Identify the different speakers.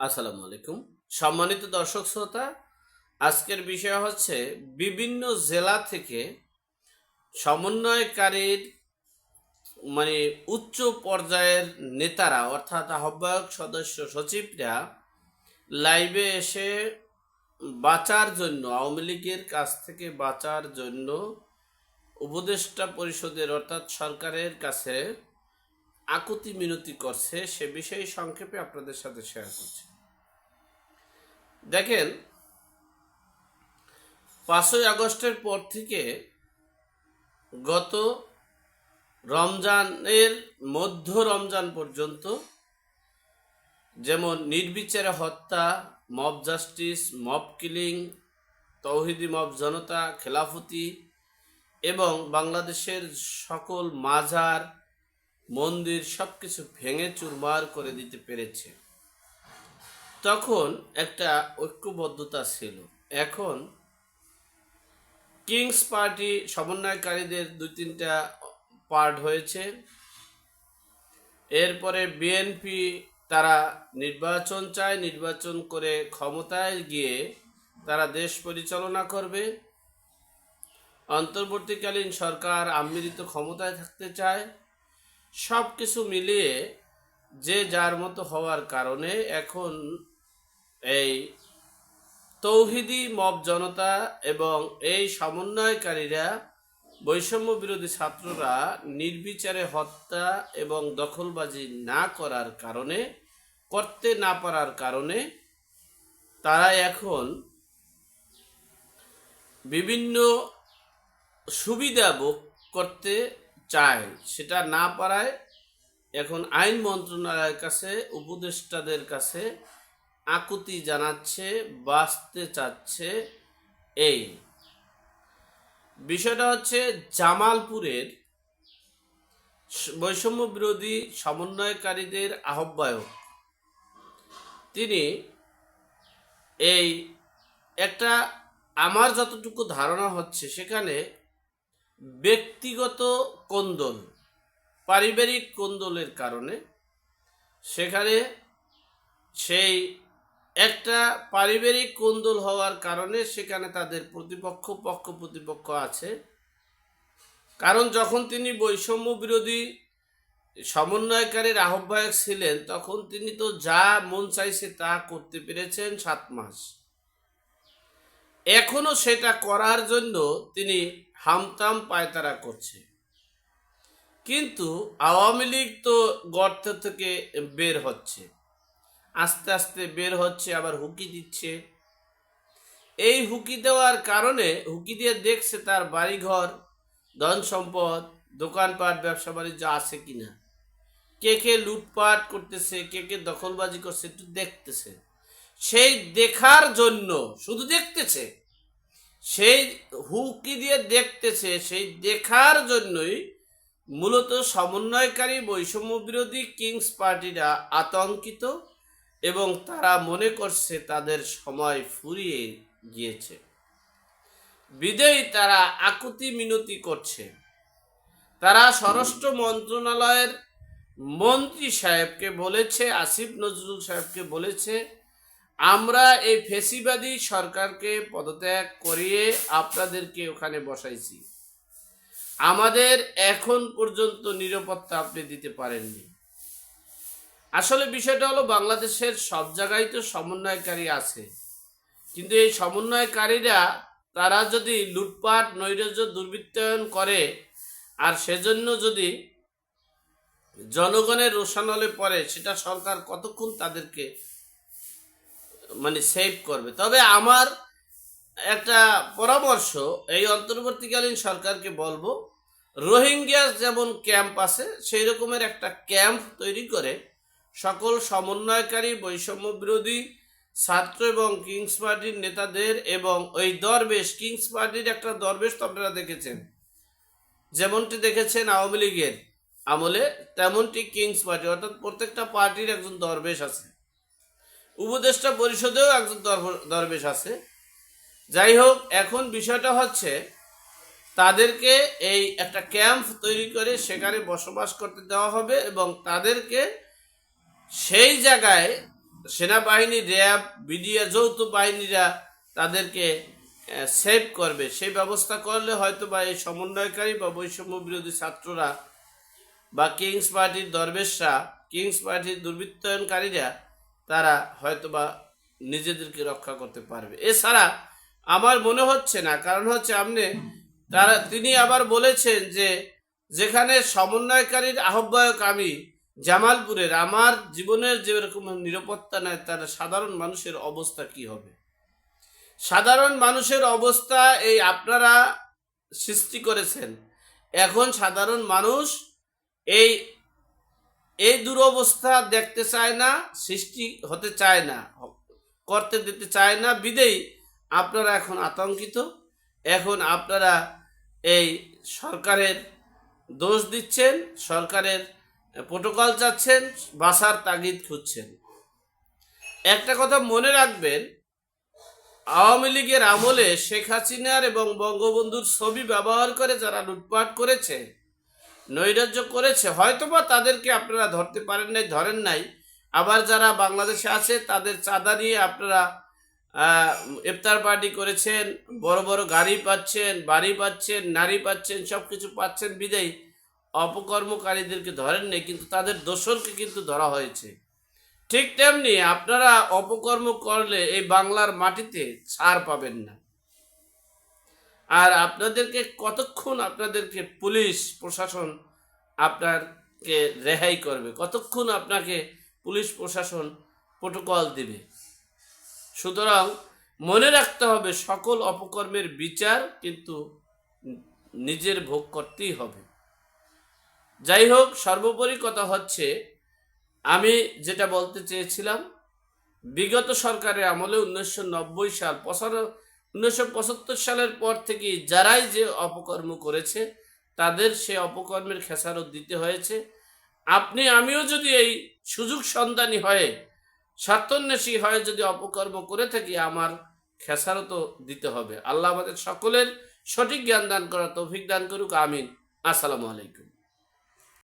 Speaker 1: আসসালামু আলাইকুম। সম্মানিত দর্শক শ্রোতা, আজকের বিষয় হচ্ছে বিভিন্ন জেলা থেকে সমন্বয়কারীর মানে উচ্চ পর্যায়ের নেতারা, অর্থাৎ আহ্বায়ক সদস্য সচিবরা লাইভে এসে বাঁচার জন্য, আওয়ামী লীগের কাছ থেকে বাঁচার জন্য উপদেষ্টা পরিষদের, অর্থাৎ সরকারের কাছে আকুতি মিনতি করছে, সে বিষয়ে সংক্ষেপে আপনাদের সাথে শেয়ার করছি। দেখেন, পাঁচই আগস্টের পর থেকে গত রমজানের মধ্য রমজান পর্যন্ত যেমন নির্বিচারে হত্যা মব জাস্টিস মব কিলিং তৌহিদি মব জনতা, খেলাফতি এবং বাংলাদেশের সকল মাজার মন্দির সব কিছু ভেঙে চুরমার করে দিতে পেরেছে। তখন একটা ঐক্যবদ্ধতা ছিল। এখন কিংস পার্টি সমন্বয়কারীদের দুই তিনটা পার্ট হয়েছে। এরপরে বিএনপি তারা নির্বাচন চায়, নির্বাচন করে ক্ষমতায় গিয়ে তারা দেশ পরিচালনা করবে। অন্তর্বর্তীকালীন সরকার আমিরিত ক্ষমতায় থাকতে চায়। সব কিছু মিলিয়ে যে যার মতো হওয়ার কারণে এখন এই তৌহিদি মব জনতা এবং এই সমন্বয়কারীরা বৈষম্য বিরোধী ছাত্ররা নির্বিচারে হত্যা এবং দখলবাজি না করার কারণে, করতে না পারার কারণে তারা এখন বিভিন্ন সুবিধা ভোগ করতে চায়, সেটা না পারায় এখন আইন মন্ত্রণালয়ের কাছে, উপদেষ্টাদের কাছে আকুতি জানাচ্ছে, বাঁচতে চাচ্ছে এই। বিষয়টা হচ্ছে জামালপুরের বৈষম্য বিরোধী সমন্বয়কারীদের আহ্বায়ক। তিনি এই একটা, আমার যতটুকু ধারণা হচ্ছে, সেখানে ব্যক্তিগত কোন্দল, পারিবারিক কোন্দলের কারণে সেখানে সেই একটা পারিবারিক কোন্দল হওয়ার কারণে সেখানে তাদের প্রতিপক্ষ, পক্ষ প্রতিপক্ষ আছে। কারণ যখন তিনি বৈষম্য বিরোধী সমন্বয়কারীর আহ্বায়ক ছিলেন, তখন তিনি তো যা মন চাইছে তা করতে পেরেছেন সাত মাস। এখনও সেটা করার জন্য তিনি হামতাম পায়তারা করছে। কিন্তু আওয়ামী লীগ তো গর্ত থেকে বের হচ্ছে। আস্তে আস্তে বের হচ্ছে, আবার হুকি দিচ্ছে। এই হুকি দেওয়ার কারণে, হুকি দিয়ে দেখছে তার বাড়িঘর, ধন সম্পদ, দোকানপাট, ব্যবসা বাণিজ্য আছে কিনা। কে কে লুটপাট করতেছে, কে কে দখলবাজি করছে, একটু দেখতেছে। সেই দেখার জন্য শুধু দেখতেছে। সেই হুকি দিয়ে দেখতেছে, সেই দেখার জন্যই মূলত সমন্বয়কারী বৈষম্য বিরোধী কিংস পার্টিরা আতঙ্কিত এবং তারা মনে করছে তাদের সময় ফুরিয়ে গিয়েছে। বিদেয়ী তারা আকুতি মিনতি করছে। তারা স্বরাষ্ট্র মন্ত্রণালয়ের মন্ত্রী সাহেবকে বলেছে, আসিফ নজরুল সাহেবকে বলেছে আমরা এই ফেসিবাদী সরকারকে পদত্যাগ করিয়ে আপনাদেরকে ওখানে বসাইছি। আমাদের এখন পর্যন্ত নিরাপত্তা আপনি দিতে পারেননি। আসলে বিষয়টা হলো বাংলাদেশের সব জায়গায় তো সমন্বয়কারী আছে। কিন্তু এই সমন্বয়কারীরা, তারা যদি লুটপাট, নৈরাজ্য দুর্বৃত্তায়ন করে, আর সেজন্য যদি জনগণের রোশানলে পড়ে, সেটা সরকার কতক্ষণ তাদেরকে মানে সেভ করবে। তবে আমার একটা পরামর্শ, এই অন্তর্বর্তীকালীন সরকারকে বলব রোহিঙ্গিয়া যেমন ক্যাম্প আছে, সেই রকমের একটা ক্যাম্প তৈরি করে, সকল সমন্বয়কারী, বৈষম্য বিরোধী ছাত্র এবং কিংস পার্টির নেতাদের এবং ওই দরবেশ, কিংস পার্টির একটা দরবেশ তো আপনারা দেখেছেন। যেমনটি দেখেছেন আওয়ামী লীগের আমলে, তেমনটি কিংস পার্টি, অর্থাৎ প্রত্যেকটা পার্টির একজন দরবেশ আছে। উপদেষ্টা পরিষদেও একজন দর- দরবেশ আছে। যাই হোক এখন বিষয়টা হচ্ছে, তাদেরকে এই একটা ক্যাম্প তৈরি করে সেখানে বসবাস করতে দেওয়া হবে এবং তাদেরকে সেই জায়গায় সেনাবাহিনী, র্যাব, বিডিআ, যৌথ বাহিনীরা তাদেরকে সেভ করবে। সেই ব্যবস্থা করলে হয়তো বা এই সমন্বয়কারী বা বৈষম্য বিরোধী ছাত্ররা বা কিংস পার্টির দরবেশরা, কিংস পার্টির দুর্বৃত্তায়নকারীরা তারা হয়তোবা নিজেদেরকে রক্ষা করতে পারবে। এছাড়া আমার মনে হচ্ছে না, কারণ হচ্ছে আপনি, তারা, তিনি আবার বলেছেন যে, যেখানে সমন্বয়কারীর আহ্বায়ক আমি, জামালপুরের, আমার জীবনের যেরকম নিরাপত্তা নেয় তার সাধারণ মানুষের অবস্থা কি হবে? সাধারণ মানুষের অবস্থা এই আপনারা সৃষ্টি করেছেন। এখন সাধারণ মানুষ এই এই দুরবস্থা দেখতে চায় না, সৃষ্টি হতে চায় না, করতে দিতে চায় না, বিদেই আপনারা এখন আতঙ্কিত। এখন আপনারা এই সরকারের দোষ দিচ্ছেন, সরকারের প্রোটোকল চাচ্ছেন, বাসার তাগিদ খুঁজছেন। একটা কথা মনে রাখবেন, আওয়ামী লীগের আমলে শেখ হাসিনার এবং বঙ্গবন্ধুর ছবি ব্যবহার করে যারা লুটপাট করেছে নৈরাজ্য করেছে, হয়তোবা তাদেরকে আপনারা ধরতে পারেন নাই, ধরেন নাই। আবার যারা বাংলাদেশে আছে, তাদের চাঁদা নিয়ে আপনারা ইফতার পার্টি করেছেন, বড় বড় গাড়ি পাচ্ছেন, বাড়ি পাচ্ছেন, নারী পাচ্ছেন সব কিছু পাচ্ছেন বিদায়ী। অপকর্মকারীদেরকে ধরেন নাই, কিন্তু তাদের দোসরকে কিন্তু ধরা হয়েছে। ঠিক তেমনি আপনারা অপকর্ম করলে এই বাংলার মাটিতে ছাড় পাবেন না। আর আপনাদেরকে কতক্ষণ আপনাদেরকে পুলিশ, প্রশাসন আপনাকে রেহাই করবে? কতক্ষণ আপনাকে পুলিশ, প্রশাসন প্রোটোকল দেবে? সুতরাং মনে রাখতে হবে, সকল অপকর্মের বিচার কিন্তু নিজের ভোগ করতেই হবে। যাই হোক, সর্বোপরি কথা হচ্ছে, আমি যেটা বলতে চেয়েছিলাম, বিগত সরকারের আমলে উনিশশো নব্বই সাল, পঁচানো উনিশশো পঁচাত্তর সালের পর থেকে যারাই যে অপকর্ম করেছে, তাদের সে অপকর্মের খেসারত দিতে হয়েছে। আপনি, আমিও যদি এই সুযোগ সন্ধানী হয়ে, স্বার্থন্বেষী হয়ে যদি অপকর্ম করে থাকি, আমার খেসারতও দিতে হবে। আল্লাহ আমাদের সকলের সঠিক জ্ঞান দান করা তৌফিক দান করুক, আমিন। আসসালামু আলাইকুম।